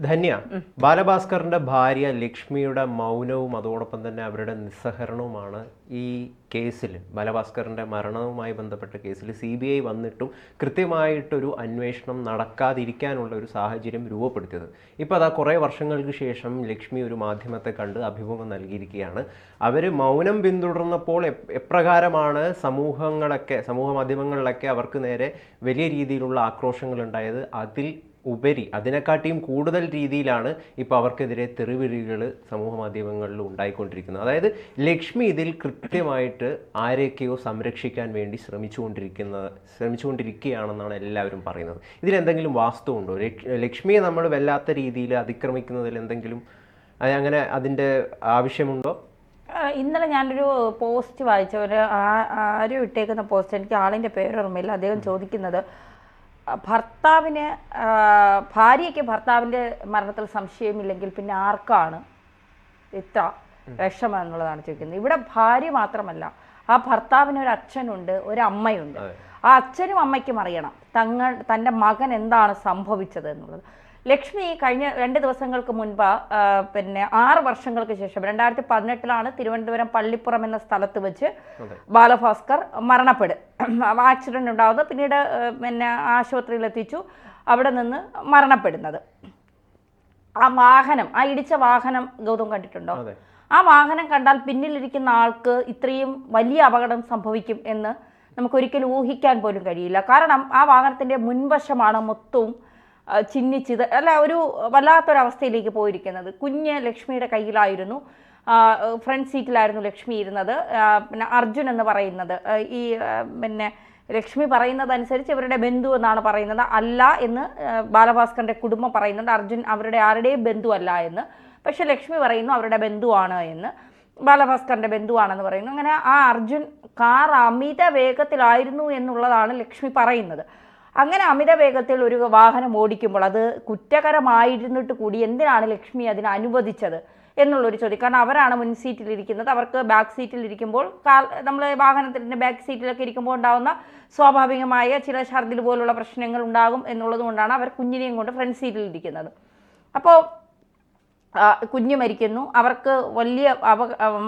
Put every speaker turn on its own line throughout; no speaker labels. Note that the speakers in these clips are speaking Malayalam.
ധന്യ. ബാലഭാസ്കറിന്റെ ഭാര്യ ലക്ഷ്മിയുടെ മൗനവും അതോടൊപ്പം തന്നെ അവരുടെ നിസ്സഹരണവുമാണ് ഈ കേസിൽ ബാലഭാസ്കറിന്റെ മരണവുമായി ബന്ധപ്പെട്ട കേസിൽ സി ബി ഐ വന്നിട്ടും കൃത്യമായിട്ടൊരു അന്വേഷണം നടക്കാതിരിക്കാനുള്ള ഒരു സാഹചര്യം രൂപപ്പെടുത്തിയത്. ഇപ്പോൾ അതാ കുറേ വർഷങ്ങൾക്ക് ശേഷം ലക്ഷ്മി ഒരു മാധ്യമത്തെ കണ്ട് അഭിമുഖം നൽകിയിരിക്കുകയാണ്. അവർ മൗനം പിന്തുടർന്നപ്പോൾ എപ്രകാരമാണ് സമൂഹങ്ങളൊക്കെ സമൂഹ മാധ്യമങ്ങളിലൊക്കെ അവർക്ക് നേരെ വലിയ രീതിയിലുള്ള ആക്രോശങ്ങൾ ഉണ്ടായത് അതിൽ ഉപരി അതിനെക്കാട്ടിയും കൂടുതൽ രീതിയിലാണ് ഇപ്പോൾ അവർക്കെതിരെ തെറിവിളികൾ സമൂഹ മാധ്യമങ്ങളിൽ ഉണ്ടായിക്കൊണ്ടിരിക്കുന്നത്. അതായത് ലക്ഷ്മി ഇതിൽ കൃത്യമായിട്ട് ആരെയൊക്കെയോ സംരക്ഷിക്കാൻ വേണ്ടി ശ്രമിച്ചുകൊണ്ടിരിക്കുന്ന ശ്രമിച്ചുകൊണ്ടിരിക്കുകയാണെന്നാണ് എല്ലാവരും പറയുന്നത്. ഇതിലെന്തെങ്കിലും വാസ്തവമുണ്ടോ ലക്ഷ്മിയെ നമ്മൾ വല്ലാത്ത രീതിയിൽ അതിക്രമിക്കുന്നതിൽ എന്തെങ്കിലും അങ്ങനെ അതിന്റെ ആവശ്യമുണ്ടോ?
ഇന്നലെ ഞാനൊരു പോസ്റ്റ് വായിച്ച ഒരു ആരും ഇട്ടേക്കുന്ന പോസ്റ്റ് എനിക്ക് ആളിന്റെ പേരോർമ്മയില്ല അദ്ദേഹം ചോദിക്കുന്നത് ഭർത്താവിന് ഭാര്യയ്ക്ക് ഭർത്താവിന്റെ മരണത്തിൽ സംശയമില്ലെങ്കിൽ പിന്നെ ആർക്കാണ് ഇത്ര വിഷമം എന്നുള്ളതാണ് ചോദിക്കുന്നത്. ഇവിടെ ഭാര്യ മാത്രമല്ല ആ ഭർത്താവിന് ഒരു അച്ഛനുണ്ട് ഒരു അമ്മയുണ്ട്. ആ അച്ഛനും അമ്മയ്ക്കും അറിയണം തങ്ങൾ തന്റെ മകൻ എന്താണ് സംഭവിച്ചത് എന്നുള്ളത്. ലക്ഷ്മി കഴിഞ്ഞ രണ്ട് ദിവസങ്ങൾക്ക് മുൻപ് പിന്നെ ആറ് വർഷങ്ങൾക്ക് ശേഷം രണ്ടായിരത്തി പതിനെട്ടിലാണ് തിരുവനന്തപുരം പള്ളിപ്പുറം എന്ന സ്ഥലത്ത് വെച്ച് ബാലഭാസ്കർ മരണപ്പെടും ആക്സിഡന്റ് ഉണ്ടാവുന്നത് പിന്നീട് പിന്നെ ആശുപത്രിയിൽ എത്തിച്ചു അവിടെ നിന്ന് മരണപ്പെടുന്നത്. ആ വാഹനം ആ ഇടിച്ച വാഹനം ഗൗതം കണ്ടിട്ടുണ്ടോ? ആ വാഹനം കണ്ടാൽ പിന്നിലിരിക്കുന്ന ആൾക്ക് ഇത്രയും വലിയ അപകടം സംഭവിക്കും എന്ന് നമുക്കൊരിക്കലും ഊഹിക്കാൻ പോലും കഴിയില്ല. കാരണം ആ വാഹനത്തിന്റെ മുൻവശമാണ് മൊത്തവും ആ, ചിന്നിച്ചിത്. അല്ല ഒരു വല്ലാത്തൊരവസ്ഥയിലേക്ക് പോയിരിക്കുന്നത്. കുഞ്ഞ് ലക്ഷ്മിയുടെ കയ്യിലായിരുന്നു. ഫ്രണ്ട് സീറ്റിലായിരുന്നു ലക്ഷ്മി ഇരുന്നത്. പിന്നെ അർജുൻ എന്ന് പറയുന്നത്. ഈ പിന്നെ ലക്ഷ്മി പറയുന്നതനുസരിച്ച് ഇവരുടെ ബന്ധു എന്നാണ് പറയുന്നത്. അല്ല എന്ന് ബാലഭാസ്കറിന്റെ കുടുംബം പറയുന്നുണ്ട്. അർജുൻ അവരുടെ ആരുടെയും ബന്ധു അല്ല എന്ന്. പക്ഷേ ലക്ഷ്മി പറയുന്നു അവരുടെ ബന്ധുവാണ് എന്ന്. ബാലഭാസ്കറിന്റെ ബന്ധുവാണെന്ന് പറയുന്നു. അങ്ങനെ ആ അർജുൻ കാർ അമിത വേഗത്തിലായിരുന്നു എന്നുള്ളതാണ് ലക്ഷ്മി പറയുന്നത്. അങ്ങനെ അമിത വേഗത്തിൽ ഒരു വാഹനം ഓടിക്കുമ്പോൾ അത് കുറ്റകരമായിരുന്നിട്ട് കൂടി എന്തിനാണ് ലക്ഷ്മി അതിന് അനുവദിച്ചത് എന്നുള്ളൊരു ചോദ്യം. കാരണം അവരാണ് മുൻ സീറ്റിലിരിക്കുന്നത്. അവർക്ക് ബാക്ക് സീറ്റിലിരിക്കുമ്പോൾ കാൽ നമ്മൾ വാഹനത്തിന്റെ ബാക്ക് സീറ്റിലൊക്കെ ഇരിക്കുമ്പോൾ ഉണ്ടാകുന്ന സ്വാഭാവികമായ ചില ഛർദിൽ പോലുള്ള പ്രശ്നങ്ങൾ ഉണ്ടാകും എന്നുള്ളത് കൊണ്ടാണ് അവർ കുഞ്ഞിനെയും കൊണ്ട് ഫ്രണ്ട് സീറ്റിലിരിക്കുന്നത് അപ്പോൾ കുഞ്ഞ് മരിക്കുന്നു. അവർക്ക് വലിയ ആ,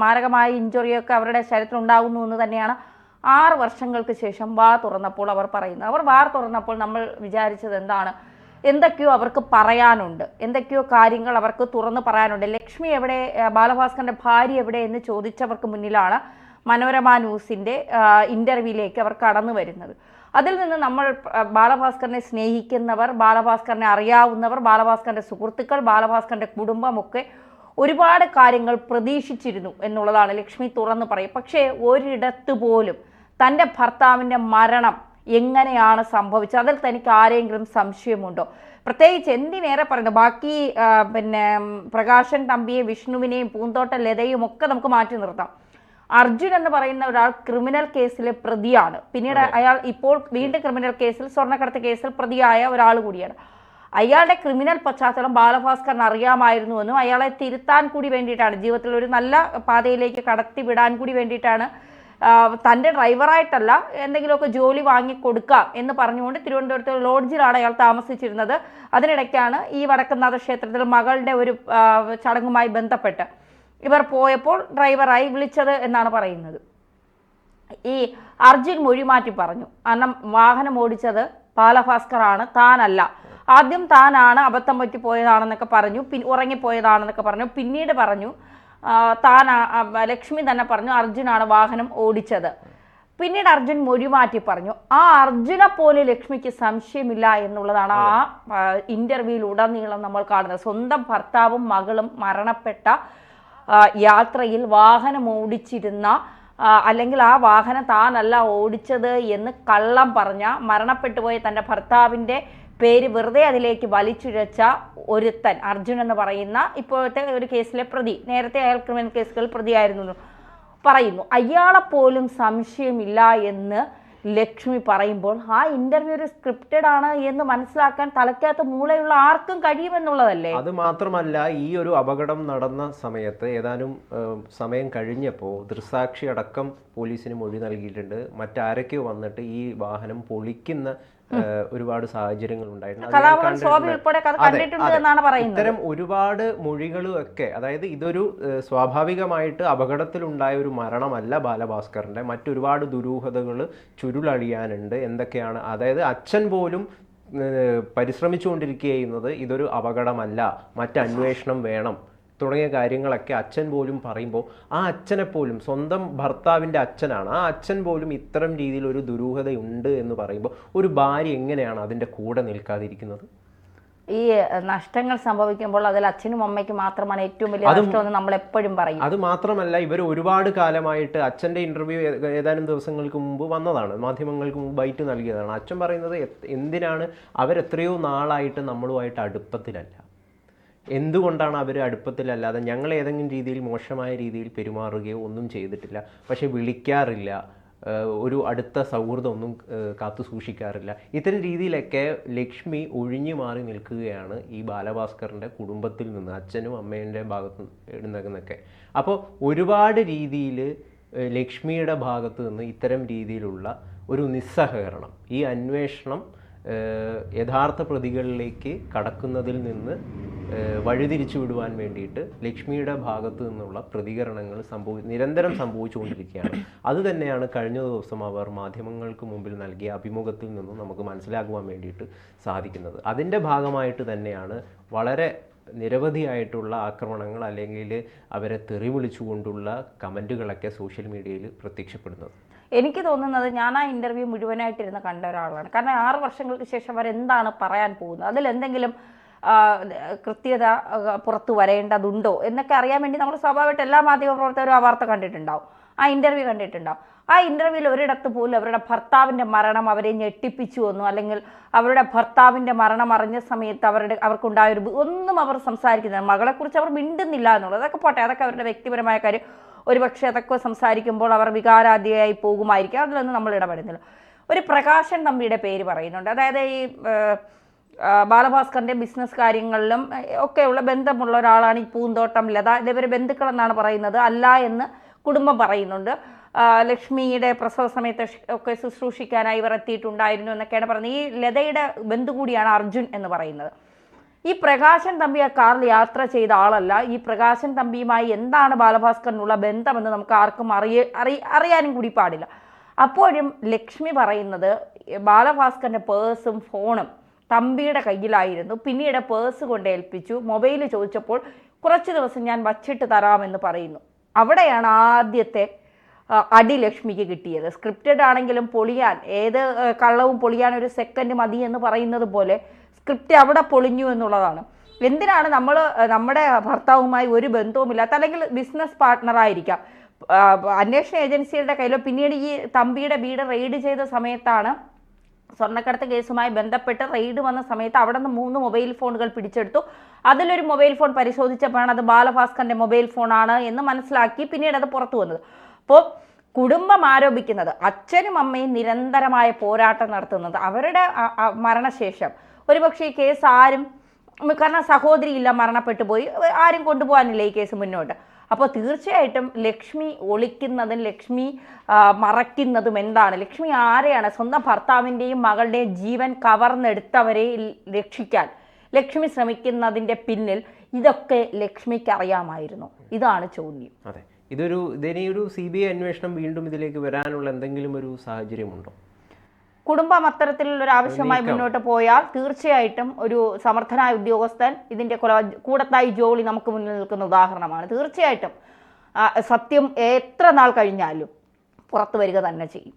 മാരകമായ ഇഞ്ചുറിയൊക്കെ അവരുടെ ശരീരത്തിൽ ഉണ്ടാകുന്നു എന്ന് തന്നെയാണ് ആറ് വർഷങ്ങൾക്ക് ശേഷം വാ തുറന്നപ്പോൾ അവർ പറയുന്നത് അവർ വാ തുറന്നപ്പോൾ നമ്മൾ വിചാരിച്ചത് എന്താണ്? എന്തൊക്കെയോ അവർക്ക് പറയാനുണ്ട്. എന്തൊക്കെയോ കാര്യങ്ങൾ അവർക്ക് തുറന്ന് പറയാനുണ്ട്. ലക്ഷ്മി എവിടെ ബാലഭാസ്കറിന്റെ ഭാര്യ എവിടെ എന്ന് ചോദിച്ചവർക്ക് മുന്നിലാണ് മനോരമ ന്യൂസിന്റെ ഇന്റർവ്യൂയിലേക്ക് അവർ കടന്നു വരുന്നത്. അതിൽ നിന്ന് നമ്മൾ ബാലഭാസ്കറിനെ സ്നേഹിക്കുന്നവർ ബാലഭാസ്കറിനെ അറിയാവുന്നവർ ബാലഭാസ്കറിന്റെ സുഹൃത്തുക്കൾ ബാലഭാസ്കറിന്റെ കുടുംബമൊക്കെ ഒരുപാട് കാര്യങ്ങൾ പ്രതീക്ഷിച്ചിരുന്നു എന്നുള്ളതാണ് ലക്ഷ്മി തുറന്നു പറയും പക്ഷേ ഒരിടത്ത് പോലും തന്റെ ഭർത്താവിന്റെ മരണം എങ്ങനെയാണ് സംഭവിച്ചത്? അതിൽ തനിക്ക് ആരെങ്കിലും സംശയമുണ്ടോ? പ്രത്യേകിച്ച് എന്തിനേറെ പറയുന്നു? ബാക്കി പിന്നെ പ്രകാശൻ തമ്പിയെ വിഷ്ണുവിനെയും പൂന്തോട്ട ലതയും ഒക്കെ നമുക്ക് മാറ്റി നിർത്താം. അർജുൻ എന്ന് പറയുന്ന ഒരാൾ ക്രിമിനൽ കേസിലെ പ്രതിയാണ്. പിന്നീട് അയാൾ ഇപ്പോൾ വീണ്ടും ക്രിമിനൽ കേസിൽ സ്വർണക്കടത്ത് കേസിൽ പ്രതിയായ ഒരാൾ കൂടിയാണ്. അയാളുടെ ക്രിമിനൽ പശ്ചാത്തലം ബാലഭാസ്കറിന് അറിയാമായിരുന്നുവെന്നും അയാളെ തിരുത്താൻ കൂടി വേണ്ടിയിട്ടാണ് ജീവിതത്തിൽ ഒരു നല്ല പാതയിലേക്ക് കടത്തിവിടാൻ കൂടി വേണ്ടിയിട്ടാണ് തന്റെ ഡ്രൈവറായിട്ടല്ല എന്തെങ്കിലുമൊക്കെ ജോലി വാങ്ങി കൊടുക്കാം എന്ന് പറഞ്ഞുകൊണ്ട് തിരുവനന്തപുരത്ത് ലോഡ്ജിലാണ് അയാൾ താമസിച്ചിരുന്നത്. അതിനിടയ്ക്കാണ് ഈ വടക്കുന്നാഥ ക്ഷേത്രത്തിൽ മകളുടെ ഒരു ചടങ്ങുമായി ബന്ധപ്പെട്ട് ഇവർ പോയപ്പോൾ ഡ്രൈവറായി വിളിച്ചത് എന്നാണ് പറയുന്നത്. ഈ അർജുൻ മൊഴി മാറ്റി പറഞ്ഞു കാരണം വാഹനം ഓടിച്ചത് ബാലഭാസ്കറാണ് താനല്ല. ആദ്യം താനാണ് അബദ്ധം പറ്റി പോയതാണെന്നൊക്കെ പറഞ്ഞു പിൻ ഉറങ്ങിപ്പോയതാണെന്നൊക്കെ പറഞ്ഞു. പിന്നീട് പറഞ്ഞു താൻ ലക്ഷ്മി തന്നെ പറഞ്ഞു അർജുനാണ് വാഹനം ഓടിച്ചത്. പിന്നീട് അർജുൻ മൊഴി മാറ്റി പറഞ്ഞു ആ അർജുനെ പോലെ ലക്ഷ്മിക്ക് സംശയമില്ല എന്നുള്ളതാണ് ആ ഇന്റർവ്യൂവിൽ ഉടനീളം നമ്മൾ കാണുന്നത്. സ്വന്തം ഭർത്താവും മകളും മരണപ്പെട്ട യാത്രയിൽ വാഹനം ഓടിച്ചിരുന്ന അല്ലെങ്കിൽ ആ വാഹനം താനല്ല ഓടിച്ചത് എന്ന് കള്ളം പറഞ്ഞ മരണപ്പെട്ടുപോയ തന്റെ ഭർത്താവിന്റെ പേര് വെറുതെ അതിലേക്ക് വലിച്ചുഴച്ച ഒരുത്തൻ അർജുൻ എന്ന് പറയുന്ന ഇപ്പോഴത്തെ ഒരു കേസിലെ പ്രതി നേരത്തെ അയാൾ ക്രിമിനൽ കേസുകൾ പ്രതിയായിരുന്നു പറയുന്നു. അയാളെപ്പോലും സംശയമില്ല എന്ന് ലക്ഷ്മി പറയുമ്പോൾ ആ ഇന്റർവ്യൂ ഒരു സ്ക്രിപ്റ്റഡ് ആണ് എന്ന് മനസ്സിലാക്കാൻ തലയ്ക്കകത്ത് മൂളയുള്ള ആർക്കും കഴിയുമെന്നുള്ളതല്ലേ?
അത് മാത്രമല്ല ഈ ഒരു അപകടം നടന്ന സമയത്ത് ഏതാനും സമയം കഴിഞ്ഞപ്പോൾ ദൃസാക്ഷി അടക്കം പോലീസിന് മൊഴി നൽകിയിട്ടുണ്ട്. മറ്റാരൊക്കെയോ വന്നിട്ട് ഈ വാഹനം പൊളിക്കുന്ന ഒരുപാട് സാഹചര്യങ്ങൾ ഉണ്ടായിട്ടുണ്ട്. ഇത്തരം ഒരുപാട് മൊഴികളും ഒക്കെ അതായത് ഇതൊരു സ്വാഭാവികമായിട്ട് അപകടത്തിലുണ്ടായ ഒരു മരണമല്ല ബാലഭാസ്കറിന്റെ മറ്റൊരുപാട് ദുരൂഹതകൾ ചുരുളഴിയാനുണ്ട്. എന്തൊക്കെയാണ് അതായത് അച്ഛൻ പോലും ഏഹ്, പരിശ്രമിച്ചുകൊണ്ടിരിക്കുന്നത് ഇതൊരു അപകടമല്ല. മറ്റന്വേഷണം വേണം. തുടങ്ങിയ കാര്യങ്ങളൊക്കെ അച്ഛൻ പോലും പറയുമ്പോൾ ആ അച്ഛനെ പോലും സ്വന്തം ഭർത്താവിന്റെ അച്ഛനാണ്. ആ അച്ഛൻ പോലും ഇത്തരം രീതിയിൽ ഒരു ദുരൂഹതയുണ്ട് എന്ന് പറയുമ്പോൾ ഒരു ഭാര്യ എങ്ങനെയാണ് അതിന്റെ കൂടെ നിൽക്കാതിരിക്കുന്നത്?
ഈ നഷ്ടങ്ങൾ സംഭവിക്കുമ്പോൾ അതിൽ അച്ഛനും അമ്മയ്ക്കും മാത്രമാണ് ഏറ്റവും വലിയ നഷ്ടമെന്ന് നമ്മൾ എപ്പോഴും പറയും.
അത് മാത്രമല്ല ഇവർ ഒരുപാട് കാലമായിട്ട് അച്ഛന്റെ ഇന്റർവ്യൂ ഏതാനും ദിവസങ്ങൾക്ക് മുമ്പ് വന്നതാണ്. മാധ്യമങ്ങൾക്ക് മുമ്പ് ബൈറ്റ് നൽകിയതാണ്. അച്ഛൻ പറയുന്നത് എന്തിനാണ് അവരെത്രയോ നാളായിട്ട് നമ്മളുമായിട്ട് അടുപ്പത്തിലല്ല. എന്തുകൊണ്ടാണ് അവർ അടുപ്പത്തിലല്ലാതെ ഞങ്ങൾ ഏതെങ്കിലും രീതിയിൽ മോശമായ രീതിയിൽ പെരുമാറുകയോ ഒന്നും ചെയ്തിട്ടില്ല? പക്ഷേ വിളിക്കാറില്ല. ഒരു അടുത്ത സൗഹൃദമൊന്നും കാത്തു സൂക്ഷിക്കാറില്ല. ഇത്തരം രീതിയിലൊക്കെ ലക്ഷ്മി ഒഴിഞ്ഞു മാറി നിൽക്കുകയാണ് ഈ ബാലഭാസ്കറിന്റെ കുടുംബത്തിൽ നിന്ന് അച്ഛനും അമ്മേന്റെ ഭാഗത്ത് നിന്നൊക്കെ. അപ്പോൾ ഒരുപാട് രീതിയിൽ ലക്ഷ്മിയുടെ ഭാഗത്ത് നിന്ന് ഇത്തരം രീതിയിലുള്ള ഒരു നിസ്സഹകരണം ഈ അന്വേഷണം യഥാർത്ഥ പ്രതികളിലേക്ക് കടക്കുന്നതിൽ നിന്ന് വഴിതിരിച്ചു വിടുവാൻ വേണ്ടിയിട്ട് ലക്ഷ്മിയുടെ ഭാഗത്തു നിന്നുള്ള പ്രതികരണങ്ങൾ സംഭവി നിരന്തരം സംഭവിച്ചുകൊണ്ടിരിക്കുകയാണ്. അത് തന്നെയാണ് കഴിഞ്ഞ ദിവസം അവർ മാധ്യമങ്ങൾക്ക് മുമ്പിൽ നൽകിയ അഭിമുഖത്തിൽ നിന്നും നമുക്ക് മനസ്സിലാക്കുവാൻ വേണ്ടിയിട്ട് സാധിക്കുന്നത്. അതിന്റെ ഭാഗമായിട്ട് തന്നെയാണ് വളരെ നിരവധിയായിട്ടുള്ള ആക്രമണങ്ങൾ അല്ലെങ്കിൽ അവരെ തെറി വിളിച്ചുകൊണ്ടുള്ള കമന്റുകളൊക്കെ സോഷ്യൽ മീഡിയയിൽ പ്രത്യക്ഷപ്പെടുന്നത്.
എനിക്ക് തോന്നുന്നത് ഞാൻ ആ ഇന്റർവ്യൂ മുഴുവനായിട്ടിരുന്ന് കണ്ട ഒരാളാണ്. കാരണം ആറ് വർഷങ്ങൾക്ക് ശേഷം അവർ എന്താണ് പറയാൻ പോകുന്നത്? ആ, കൃത്യത പുറത്തു വരേണ്ടതുണ്ടോ എന്നൊക്കെ അറിയാൻ വേണ്ടി നമ്മൾ സ്വാഭാവികമായിട്ട് എല്ലാ മാധ്യമ പ്രവർത്തകരും ആ വാർത്ത കണ്ടിട്ടുണ്ടാവും. ആ ഇന്റർവ്യൂ കണ്ടിട്ടുണ്ടാവും. ആ ഇന്റർവ്യൂവിൽ ഒരിടത്ത് പോലും അവരുടെ ഭർത്താവിന്റെ മരണം അവരെ ഞെട്ടിപ്പിച്ചു എന്നോ അല്ലെങ്കിൽ അവരുടെ ഭർത്താവിന്റെ മരണം അറിഞ്ഞ സമയത്ത് അവരുടെ അവർക്കുണ്ടായ ഒരു ഒന്നും അവർ സംസാരിക്കുന്നില്ല. മകളെക്കുറിച്ച് അവർ മിണ്ടുന്നില്ല എന്നുള്ളത്. അതൊക്കെ പോട്ടെ അതൊക്കെ അവരുടെ വ്യക്തിപരമായ കാര്യം. ഒരുപക്ഷെ അതൊക്കെ സംസാരിക്കുമ്പോൾ അവർ വികാരാധിയായി പോകുമായിരിക്കും. അതിലൊന്നും നമ്മൾ ഇടപെടുന്നില്ല. ഒരു പ്രകാശൻ തമ്പിയുടെ പേര് പറയുന്നുണ്ട്. അതായത് ഈ ബാലഭാസ്കറിന്റെ ബിസിനസ് കാര്യങ്ങളിലും ഒക്കെയുള്ള ബന്ധമുള്ള ഒരാളാണ് ഈ പൂന്തോട്ടം ലത. ഇവരെ ബന്ധുക്കളെന്നാണ് പറയുന്നത്. അല്ല എന്ന് കുടുംബം പറയുന്നുണ്ട്. ലക്ഷ്മിയുടെ പ്രസവ സമയത്ത് ഒക്കെ ശുശ്രൂഷിക്കാനായി ഇവർ എത്തിയിട്ടുണ്ടായിരുന്നു എന്നൊക്കെയാണ് പറയുന്നത്. ഈ ലതയുടെ ബന്ധു കൂടിയാണ് അർജുൻ എന്ന് പറയുന്നത്. ഈ പ്രകാശൻ തമ്പി ആ കാറിൽ യാത്ര ചെയ്ത ആളല്ല. ഈ പ്രകാശൻ തമ്പിയുമായി എന്താണ് ബാലഭാസ്കറിനുള്ള ബന്ധമെന്ന് നമുക്ക് ആർക്കും അറിയ അറി അറിയാനും കൂടി പാടില്ല. അപ്പോഴും ലക്ഷ്മി പറയുന്നത് ബാലഭാസ്കറിന്റെ പേഴ്സും ഫോണും തമ്പിയുടെ കയ്യിലായിരുന്നു. പിന്നീട് പേഴ്സ് കൊണ്ട് ഏൽപ്പിച്ചു. മൊബൈൽ ചോദിച്ചപ്പോൾ കുറച്ച് ദിവസം ഞാൻ വച്ചിട്ട് തരാമെന്ന് പറയുന്നു. അവിടെയാണ് ആദ്യത്തെ അടി ലക്ഷ്മിക്ക് കിട്ടിയത്. സ്ക്രിപ്റ്റഡ് ആണെങ്കിലും പൊളിയാൻ ഏത് കള്ളവും പൊളിയാൻ ഒരു സെക്കൻഡ് മതി എന്ന് പറയുന്നത് പോലെ സ്ക്രിപ്റ്റ് അവിടെ പൊളിഞ്ഞു എന്നുള്ളതാണ്. എന്തിനാണ് നമ്മൾ നമ്മുടെ ഭർത്താവുമായി ഒരു ബന്ധവുമില്ലാത്ത അല്ലെങ്കിൽ ബിസിനസ് പാർട്ട്ണറായിരിക്കാം അന്വേഷണ ഏജൻസികളുടെ കയ്യിലോ പിന്നീട് ഈ തമ്പിയുടെ വീട് റെയ്ഡ് ചെയ്ത സമയത്താണ് സ്വർണക്കടത്ത് കേസുമായി ബന്ധപ്പെട്ട് റെയ്ഡ് വന്ന സമയത്ത് അവിടെ നിന്ന് മൂന്ന് മൊബൈൽ ഫോണുകൾ പിടിച്ചെടുത്തു. അതിലൊരു മൊബൈൽ ഫോൺ പരിശോധിച്ചപ്പോഴാണ് അത് ബാലഭാസ്കറിന്റെ മൊബൈൽ ഫോണാണ് എന്ന് മനസ്സിലാക്കി പിന്നീട് അത് പുറത്തു വന്നത്. അപ്പോൾ കുടുംബം ആരോപിക്കുന്നത് അച്ഛനും അമ്മയും നിരന്തരമായ പോരാട്ടം നടത്തുന്നത് അവരുടെ മരണശേഷം. ഒരുപക്ഷെ ഈ കേസ് ആരും കാരണം സഹോദരി ഇല്ല മരണപ്പെട്ടു പോയി. ആരും കൊണ്ടുപോകാനില്ല ഈ കേസ് മുന്നോട്ട്. അപ്പോൾ തീർച്ചയായിട്ടും ലക്ഷ്മി ഒളിക്കുന്നതും ലക്ഷ്മി മറയ്ക്കുന്നതും എന്താണ്? ലക്ഷ്മി ആരെയാണ്? സ്വന്തം ഭർത്താവിന്റെയും മകളുടെയും ജീവൻ കവർന്നെടുത്തവരെ രക്ഷിക്കാൻ. ലക്ഷ്മി ശ്രമിക്കുന്നതിന്റെ പിന്നിൽ ഇതൊക്കെ ലക്ഷ്മിക്ക് അറിയാമായിരുന്നു ഇതാണ് ചോദ്യം.
അതെ. ഇതൊരു ഇതിനെ ഒരു സി ബി ഐ അന്വേഷണം വീണ്ടും ഇതിലേക്ക് വരാനുള്ള എന്തെങ്കിലും ഒരു സാഹചര്യമുണ്ടോ?
കുടുംബം അത്തരത്തിലുള്ള ഒരു ആവശ്യമായി മുന്നോട്ട് പോയാൽ തീർച്ചയായിട്ടും ഒരു സമർത്ഥനായ ഉദ്യോഗസ്ഥൻ ഇതിന്റെ കൊല കൂടത്തായി ജോലി നമുക്ക് മുന്നിൽ നിൽക്കുന്ന ഉദാഹരണമാണ്. തീർച്ചയായിട്ടും സത്യം എത്ര നാൾ കഴിഞ്ഞാലും പുറത്തു വരിക തന്നെ ചെയ്യും.